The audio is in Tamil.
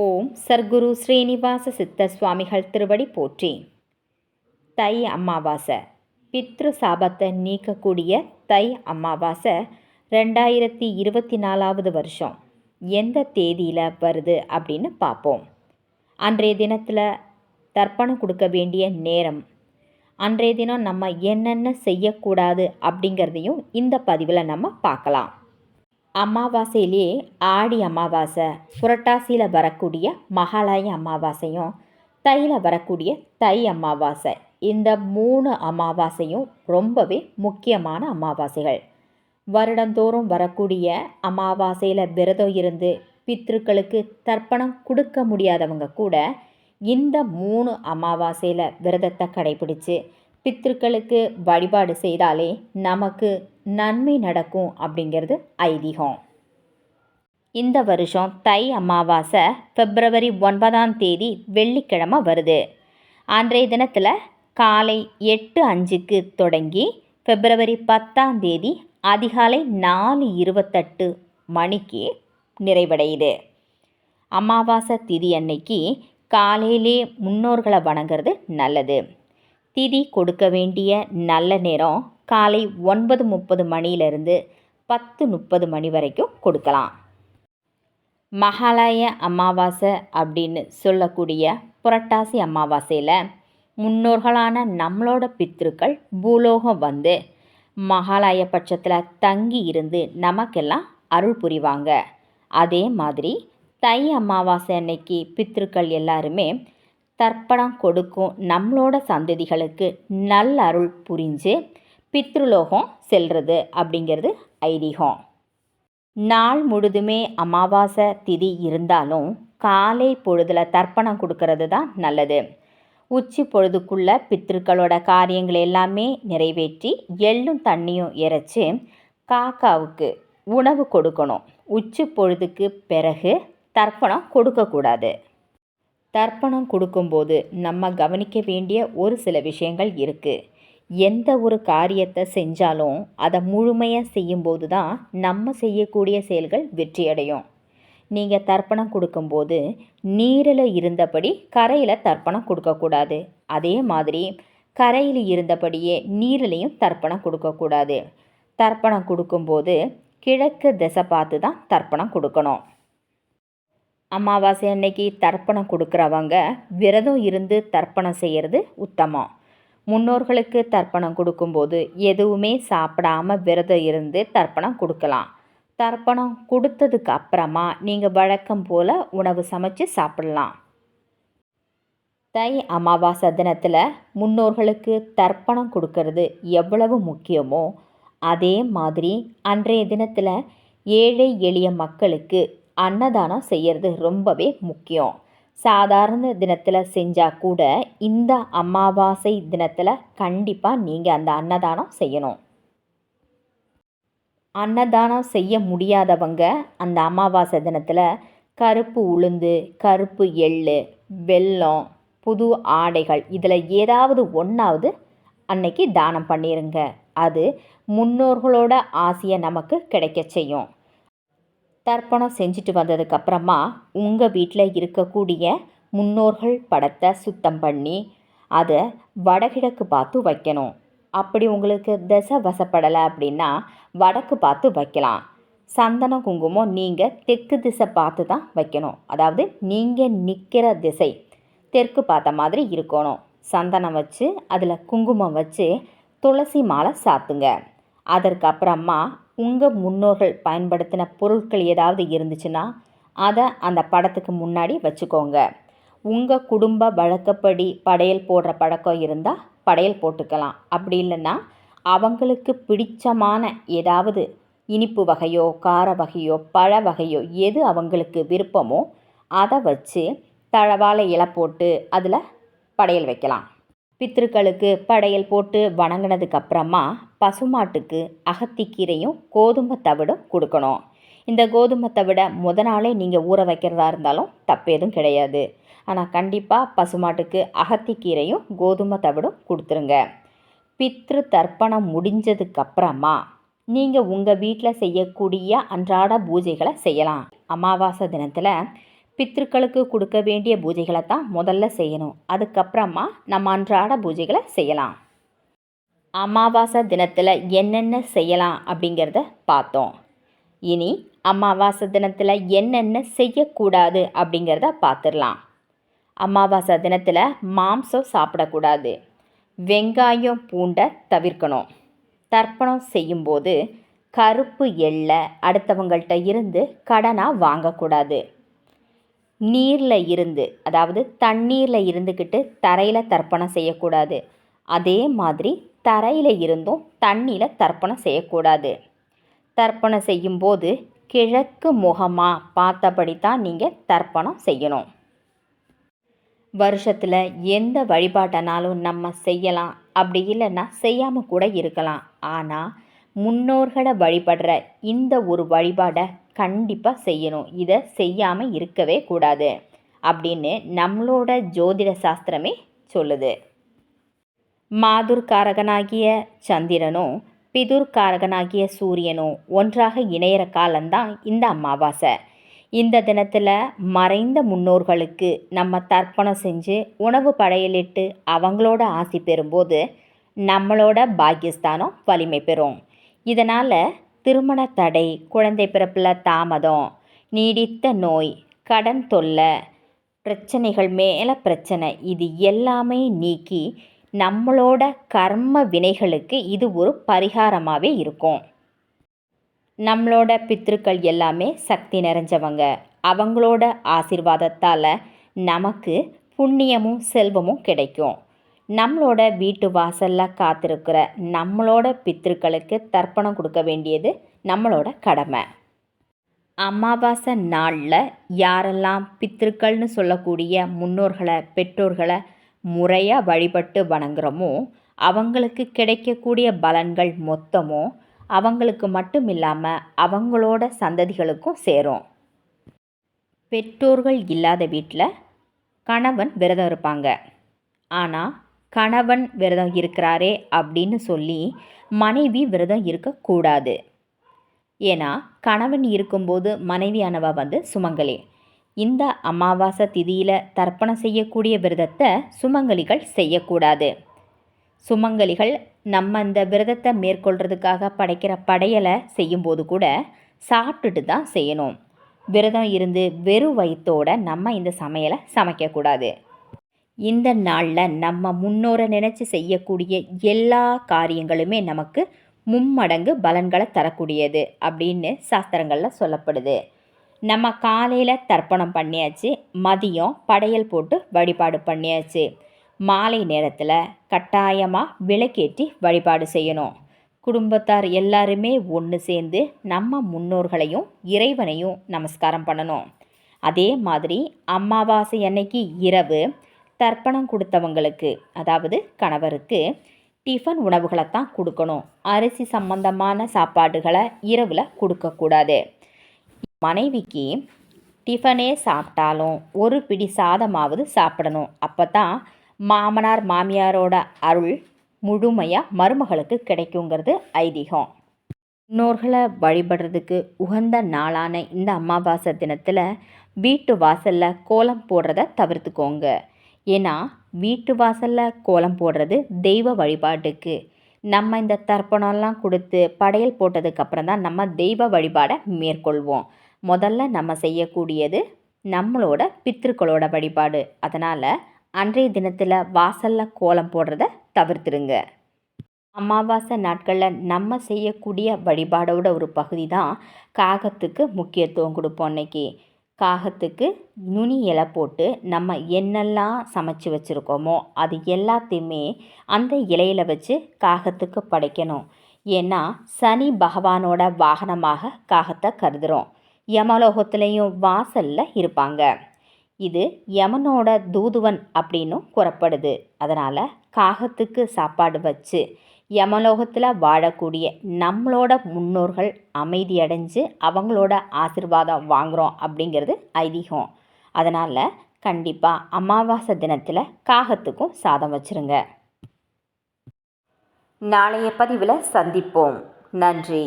ஓம் சர்க்குரு ஸ்ரீனிவாச சித்த சுவாமிகள் திருவடி போற்றி. தை அமாவாசை. பித்ரு சாபத்தை நீக்கக்கூடிய தை அமாவாசை ரெண்டாயிரத்தி இருபத்தி நாலாவது வருஷம். எந்த தேதியில் வருது அப்படின்னு பார்ப்போம். அன்றைய தினத்தில் தர்ப்பணம் கொடுக்க வேண்டிய நேரம். அன்றைய தினம் நம்ம என்னென்ன செய்யக்கூடாது அப்படிங்கிறதையும் இந்த பதிவில் நம்ம பார்க்கலாம். அமாவாசையிலே ஆடி அமாவாசை புரட்டாசியில் வரக்கூடிய மகாலய அமாவாசையும் தையில் வரக்கூடிய தை அமாவாசை. இந்த மூணு அமாவாசையும் ரொம்பவே முக்கியமான அமாவாசைகள். வருடந்தோறும் வரக்கூடிய அமாவாசையில் விரதம் இருந்து பித்ருக்களுக்கு தர்ப்பணம் கொடுக்க முடியாதவங்க கூட இந்த மூணு அமாவாசையில் விரதத்தை கடைபிடித்து பித்ருக்களுக்கு வழிபாடு செய்தாலே நமக்கு நன்மை நடக்கும் அப்படிங்கிறது ஐதீகம். இந்த வருஷம் தை அமாவாசை பிப்ரவரி ஒன்பதாம் தேதி வெள்ளிக்கிழமை வருது. அன்றைய தினத்தில் காலை எட்டு அஞ்சுக்கு தொடங்கி பிப்ரவரி பத்தாம் தேதி அதிகாலை நாலு இருபத்தெட்டு மணிக்கு நிறைவடையுது. அமாவாசை திதி அன்னைக்கு காலையிலே முன்னோர்களை வணங்குறது நல்லது. திதி கொடுக்க வேண்டிய நல்ல நேரம் காலை ஒன்பது முப்பது மணியிலிருந்து பத்து முப்பது மணி வரைக்கும் கொடுக்கலாம். மகாலய அமாவாசை அப்படின்னு சொல்லக்கூடிய புரட்டாசி அமாவாசையில் முன்னோர்களான நம்மளோட பித்ருக்கள் பூலோகம் வந்து மகாலய பட்சத்தில் தங்கி இருந்து நமக்கெல்லாம் அருள் புரிவாங்க. அதே மாதிரி தை அமாவாசை அன்னைக்கு பித்ருக்கள் எல்லாருமே தர்ப்பணம் கொடுக்கும் நம்மளோட சந்ததிகளுக்கு நல்ல அருள் புரிஞ்சு பித்ருலோகம் செல்றது அப்படிங்கிறது ஐதீகம். நாள் முழுதுமே அமாவாசை திதி இருந்தாலும் காலை பொழுதில் தர்ப்பணம் கொடுக்கறது தான் நல்லது. உச்சி பொழுதுக்குள்ள பித்ருக்களோட காரியங்கள் எல்லாமே நிறைவேற்றி எள்ளும் தண்ணியும் இறைச்சி காக்காவுக்கு உணவு கொடுக்கணும். உச்சி பொழுதுக்கு பிறகு தர்ப்பணம் கொடுக்கக்கூடாது. தர்ப்பணம் கொடுக்கும்போது நம்ம கவனிக்க வேண்டிய ஒரு சில விஷயங்கள் இருக்குது எந்த ஒரு காரியத்தை செஞ்சாலும் அதை முழுமையாக செய்யும்போது தான் நம்ம செய்யக்கூடிய செயல்கள் வெற்றியடையும். நீங்கள் தர்ப்பணம் கொடுக்கும்போது நீரில் இருந்தபடி கரையில் தர்ப்பணம் கொடுக்கக்கூடாது. அதே மாதிரி கரையில் இருந்தபடியே நீரிலையும் தர்ப்பணம் கொடுக்கக்கூடாது. தர்ப்பணம் கொடுக்கும்போது கிழக்கு திசை பார்த்து தான் தர்ப்பணம் கொடுக்கணும். அமாவாசை அன்னைக்கு தர்ப்பணம் கொடுக்குறவங்க விரதம் இருந்து தர்ப்பணம் செய்கிறது உத்தமம். முன்னோர்களுக்கு தர்ப்பணம் கொடுக்கும்போது எதுவுமே சாப்பிடாம விரதம் இருந்து தர்ப்பணம் கொடுக்கலாம். தர்ப்பணம் கொடுத்ததுக்கு அப்புறமா நீங்கள் வழக்கம் போல் உணவு சமைச்சு சாப்பிடலாம். தை அமாவாசை தினத்தில் முன்னோர்களுக்கு தர்ப்பணம் கொடுக்கறது எவ்வளவு முக்கியமோ அதே மாதிரி அன்றைய தினத்தில் ஏழை எளிய மக்களுக்கு அன்னதானம் செய்கிறது ரொம்பவே முக்கியம். சாதாரண தினத்தில் செஞ்சால் கூட இந்த அமாவாசை தினத்தில் கண்டிப்பாக நீங்கள் அந்த அன்னதானம் செய்யணும். அன்னதானம் செய்ய முடியாதவங்க அந்த அமாவாசை தினத்தில் கருப்பு உளுந்து கருப்பு எள் வெல்லம் புது ஆடைகள் இதில் ஏதாவது ஒன்றாவது அன்னைக்கு தானம் பண்ணிடுங்க அது முன்னோர்களோட ஆசையை நமக்கு கிடைக்க செய்யும். தர்ப்பணம் செஞ்சுட்டு வந்ததுக்கப்புறமா உங்கள் வீட்டில் இருக்கக்கூடிய முன்னோர்கள் படத்தை சுத்தம் பண்ணி அதை வடகிழக்கு பார்த்து வைக்கணும். அப்படி உங்களுக்கு திசை வசப்படலை அப்படின்னா வடக்கு பார்த்து வைக்கலாம். சந்தன குங்குமம் நீங்கள் தெற்கு திசை பார்த்து தான் வைக்கணும். அதாவது நீங்கள் நிற்கிற திசை தெற்கு பார்த்த மாதிரி இருக்கணும். சந்தனம் வச்சு அதில் குங்குமம் வச்சு துளசி மாலை சாத்துங்க. அதற்கப்புறமா உங்கள் முன்னோர்கள் பயன்படுத்தின பொருட்கள் ஏதாவது இருந்துச்சுன்னா அதை அந்த படத்துக்கு முன்னாடி வச்சுக்கோங்க. உங்கள் குடும்ப வழக்கப்படி படையல் போடுற பழக்கம் இருந்தால் படையல் போட்டுக்கலாம். அப்படி இல்லைன்னா அவங்களுக்கு பிடிச்சமான ஏதாவது இனிப்பு வகையோ கார வகையோ பழ வகையோ எது அவங்களுக்கு விருப்பமோ அதை வச்சு தழவாழை இலை போட்டு அதில் படையல் வைக்கலாம். பித்திருக்களுக்கு படையல் போட்டு வணங்கினதுக்கு அப்புறமா பசுமாட்டுக்கு அகத்திக்கீரையும் கோதுமை தவிடும் கொடுக்கணும். இந்த கோதுமை தவிட முத நாளே நீங்கள் ஊற வைக்கிறதா இருந்தாலும் தப்பேதும் கிடையாது. ஆனால் கண்டிப்பாக பசுமாட்டுக்கு அகத்திக்கீரையும் கோதுமை தவிடும் கொடுத்துருங்க. பித்ரு தர்ப்பணம் முடிஞ்சதுக்கப்புறமா நீங்கள் உங்கள் வீட்டில் செய்யக்கூடிய அன்றாட பூஜைகளை செய்யலாம். அமாவாசை தினத்தில் பித்திருக்களுக்கு கொடுக்க வேண்டிய பூஜைகளை தான் முதல்ல செய்யணும். அதுக்கப்புறமா நம்ம அன்றாட பூஜைகளை செய்யலாம். அமாவாசை தினத்தில் என்னென்ன செய்யலாம் அப்படிங்கிறத பார்த்தோம். இனி அமாவாசை தினத்தில் என்னென்ன செய்யக்கூடாது அப்படிங்கிறத பார்த்துடலாம். அமாவாசை தினத்தில் மாம்சம் சாப்பிடக்கூடாது. வெங்காயம் பூண்டை தவிர்க்கணும். தர்ப்பணம் செய்யும்போது கருப்பு எள்ளை அடுத்தவங்கள்ட்ட இருந்து கடனாக வாங்கக்கூடாது. நீரில் இருந்து அதாவது தண்ணீரில் இருந்துக்கிட்டு தரையில் தர்ப்பணம் செய்யக்கூடாது. அதே மாதிரி தரையில் இருந்தும் தண்ணியில் தர்ப்பணம் செய்யக்கூடாது. தர்ப்பணம் செய்யும்போது கிழக்கு முகமாக பார்த்தபடி தான் நீங்கள் தர்ப்பணம் செய்யணும். வருஷத்தில் எந்த வழிபாட்டனாலும் நம்ம செய்யலாம். அப்படி இல்லைன்னா செய்யாமல் கூட இருக்கலாம். ஆனால் முன்னோர்களை வழிபடுற இந்த ஒரு வழிபாடை கண்டிப்பாக செய்யணும். இதை செய்யாமல் இருக்கவே கூடாது. அப்படின்னு நம்மளோட ஜோதிட சாஸ்திரமே சொல்லுது. மாதுர்காரகனாகிய சந்திரனும் பிதுர்காரகனாகிய சூரியனும் ஒன்றாக இணையிற காலம்தான் இந்த அமாவாசை. இந்த தினத்தில் மறைந்த முன்னோர்களுக்கு நம்ம தர்ப்பணம் செஞ்சு உணவு படையலிட்டு அவங்களோட ஆசி பெறும்போது நம்மளோட பாக்கியஸ்தானம் வலிமை பெறும். இதனால் திருமண தடை குழந்தை பிறப்பில் தாமதம் நீடித்த நோய் கடன் தொல்லை பிரச்சனைகள் மேலே பிரச்சனை இது எல்லாமே நீக்கி நம்மளோட கர்ம வினைகளுக்கு இது ஒரு பரிகாரமாகவே இருக்கும். நம்மளோட பித்திருக்கள் எல்லாமே சக்தி நிறைஞ்சவங்க. அவங்களோட ஆசிர்வாதத்தால் நமக்கு புண்ணியமும் செல்வமும் கிடைக்கும். நம்மளோட வீட்டு வாசலில் காத்திருக்கிற நம்மளோட பித்திருக்களுக்கு தர்ப்பணம் கொடுக்க வேண்டியது நம்மளோட கடமை. அமாவாசை நாளில் யாரெல்லாம் பித்திருக்கள்னு சொல்லக்கூடிய முன்னோர்களை பெற்றோர்களை முறையாக வழிபட்டு வணங்குறோமோ அவங்களுக்கு கிடைக்கக்கூடிய பலன்கள் மொத்தமும் அவங்களுக்கு மட்டும் இல்லாமல் அவங்களோட சந்ததிகளுக்கும் சேரும். பெற்றோர்கள் இல்லாத வீட்டில் கணவன் விரதம் இருப்பாங்க. ஆனால் கணவன் விரதம் இருக்கிறாரே அப்படின்னு சொல்லி மனைவி விரதம் இருக்கக்கூடாது. ஏன்னா கணவன் இருக்கும்போது மனைவியானவ வந்து சுமங்கலி. இந்த அமாவாசை திதியில் தர்ப்பணம் செய்யக்கூடிய விரதத்தை சுமங்கலிகள் செய்யக்கூடாது. சுமங்கலிகள் நம்ம இந்த விரதத்தை மேற்கொள்கிறதுக்காக படைக்கிற படையலை செய்யும்போது கூட சாப்பிட்டுட்டு தான் செய்யணும். விரதம் இருந்து வெறும் வயிற்றோட நம்ம இந்த சமையலை சமைக்கக்கூடாது. இந்த நாளில் நம்ம முன்னோரை நினச்சி செய்யக்கூடிய எல்லா காரியங்களுமே நமக்கு மும்மடங்கு பலன்களை தரக்கூடியது அப்படின்னு சாஸ்திரங்களில் சொல்லப்படுது. நம்ம காலையில் தர்ப்பணம் பண்ணியாச்சு மதியம் படையல் போட்டு வழிபாடு பண்ணியாச்சு. மாலை நேரத்தில் கட்டாயமாக விளக்கேற்றி வழிபாடு செய்யணும். குடும்பத்தார் எல்லாருமே ஒன்று சேர்ந்து நம்ம முன்னோர்களையும் இறைவனையும் நமஸ்காரம் பண்ணணும். அதே மாதிரி அமாவாசை அன்னைக்கு இரவு தர்ப்பணம் கொடுத்தவங்களுக்கு அதாவது கணவருக்கு டிஃபன் உணவுகளை தான் கொடுக்கணும். அரிசி சம்பந்தமான சாப்பாடுகளை இரவில் கொடுக்கக்கூடாது. மனைவிக்கு டிஃபனே சாப்பிட்டாலும் ஒரு பிடி சாதமாவது சாப்பிடணும். அப்போ தான் மாமனார் மாமியாரோட அருள் முழுமையாக மருமகளுக்கு கிடைக்குங்கிறது ஐதீகம். முன்னோர்களை வழிபடுறதுக்கு உகந்த நாளான இந்த அமாவாசை தினத்தில் வீட்டு வாசலில் கோலம் போடுறத தவிர்த்துக்கோங்க. ஏன்னா வீட்டு வாசலில் கோலம் போடுறது தெய்வ வழிபாட்டுக்கு. நம்ம இந்த தர்ப்பணம்லாம் கொடுத்து படையல் போட்டதுக்கப்புறம் தான் நம்ம தெய்வ வழிபாடை மேற்கொள்வோம். முதல்ல நம்ம செய்யக்கூடியது நம்மளோட பித்திருக்களோட வழிபாடு. அதனால் அன்றைய தினத்தில் வாசலில் கோலம் போடுறத தவிர்த்துடுங்க அமாவாசை நாட்களில் நம்ம செய்யக்கூடிய வழிபாடோட ஒரு பகுதி தான் காகத்துக்கு முக்கியத்துவம் கொடுப்போம் அன்னைக்கு. காகத்துக்கு நுனி இலை போட்டு நம்ம என்னெல்லாம் சமைச்சு வச்சுருக்கோமோ அது எல்லாத்தையுமே அந்த இலையில் வச்சு காகத்துக்கு படைக்கணும். ஏன்னா சனி பகவானோட வாகனமாக காகத்தை கருதுகிறோம் யமலோகத்துலேயும் வாசலில் இருப்பாங்க. இது யமனோட தூதுவன் அப்படின்னும் கூறப்படுது. அதனால் காகத்துக்கு சாப்பாடு வச்சு யமலோகத்தில் வாழக்கூடிய நம்மளோட முன்னோர்கள் அமைதியடைஞ்சு அவங்களோட ஆசிர்வாதம் வாங்குகிறோம் அப்படிங்கிறது ஐதீகம். அதனால் கண்டிப்பாக அமாவாசை தினத்தில் காகத்துக்கும் சாதம் வச்சுருங்க. நாளைய பதிவில் சந்திப்போம். நன்றி.